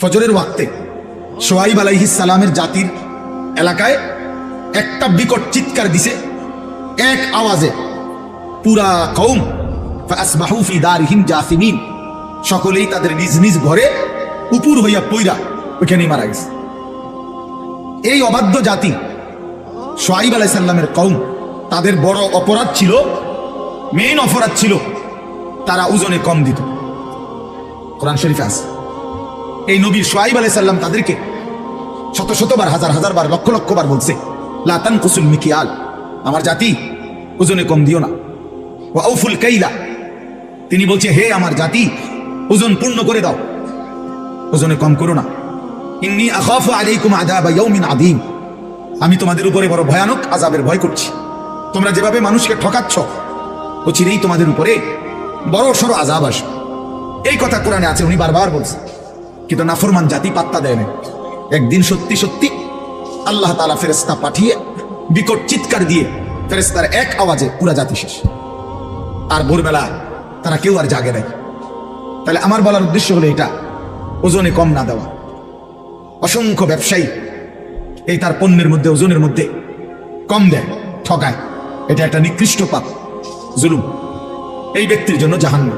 ফজরের ওয়াক্তে সোয়াইব আলাইহিস সালামের জাতির এলাকায় একটা বিকট চিৎকার দিছে, এক আওয়াজে, পুরা কৌম দারহিম জাসিমিন। সকলেই তাদের নিজ নিজ ঘরে উপুর হইয়া পইরা ওইখানেই মারা গেছে। এই অবাধ্য জাতি সোয়াইব আলাইসাল্লামের কৌম তাদের বড় অপরাধ ছিল মেইন অপরাধ ছিল, তারা ওজনে কম দিত। কোরআন শরীফে আছে। এই নবীর সোয়াইব আলাইসাল্লাম তাদেরকে শত শতবার, হাজার হাজার বার, লক্ষ লক্ষ বার বলছে লাতান কুসুল মিকিয়াল, আমার জাতি ওজনে কম দিও না। ও আউফুল কাইলা, তিনি বলছে, হে আমার জাতি, ওজন পূর্ণ করে দাও, ওজনে কম করো না। ইন্নি আখাফু আলাইকুম আযাবা ইয়াউমিন আযীম, আমি তোমাদের উপরে বড় ভয়ানক আযাবের ভয় করছি। তোমরা যেভাবে মানুষকে ঠকাচ্ছ ও চিরেই তোমাদের উপরে বড় সড় আযাব আসবে। এই কথা কোরআনে আছে, উনি বারবার বলছেন কিন্তু নাফরমান জাতি পাত্তা দেয় না। একদিন সত্যি সত্যি আল্লাহ তাআলা ফেরেশতা পাঠিয়ে বিকট চিৎকার দিয়ে ফেরেস্তার এক আওয়াজে পুরা জাতি শেষ। আর ভোরবেলা তারা কেউ আর জাগে নাই। তাহলে আমার বলার উদ্দেশ্য হলো এটা, ওজনে কম না দেওয়া। অসংখ্য ব্যবসায়ী এই তার পণ্যের মধ্যে, ওজনের মধ্যে কম দেয় ঠকায় এটা একটা নিকৃষ্ট পাপ, জুলুম। এই ব্যক্তির জন্য জাহান্ন